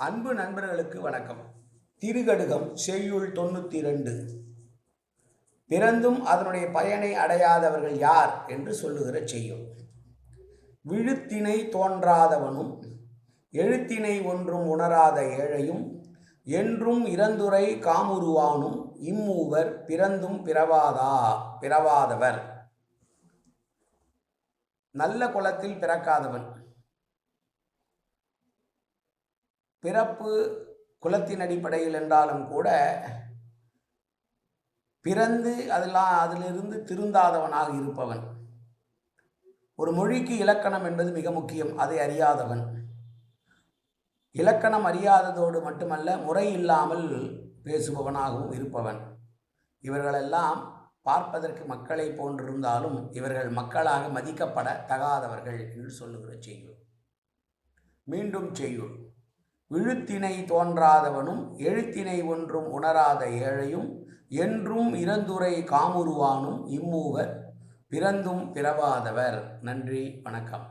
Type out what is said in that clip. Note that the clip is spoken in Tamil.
அன்பு நண்பர்களுக்கு வணக்கம். திருகடுகம் செய்யுள் தொண்ணூற்றி ரெண்டு பிறந்தும் அதனுடைய பயனை அடையாதவர்கள் யார் என்று சொல்லுகிற செய்யுள் விழுத்தினை தோன்றாதவனும் எழுத்தினை ஒன்றும் உணராத ஏழையும் என்றும் இறந்துரை காமுருவானும் இம்மூவர் பிறந்தும் பிறவாதா பிறவாதவர். நல்ல குலத்தில் பிறக்காதவன். பிறப்பு குலத்தின் அடிப்படையில் என்றாலும் கூட பிறந்து அதெல்லாம் அதிலிருந்து திருந்தாதவனாக இருப்பவன். ஒரு மொழிக்கு இலக்கணம் என்பது மிக முக்கியம் அதை அறியாதவன். இலக்கணம் அறியாததோடு மட்டுமல்ல முறை இல்லாமல் பேசுபவனாகவும் இருப்பவன். இவர்களெல்லாம் பார்ப்பதற்கு மக்களை போன்றிருந்தாலும் இவர்கள் மக்களாக மதிக்கப்பட தகாதவர்கள் என்று சொல்லுகிற செய்யுள். மீண்டும் செய்யுள். விழுத்தினை தோன்றாதவனும் எழுத்தினை ஒன்றும் உணராத ஏழையும் என்றும் இறந்துரை காமுருவானும் இம்மூவர் பிறந்தும் பிறவாதவர். நன்றி வணக்கம்.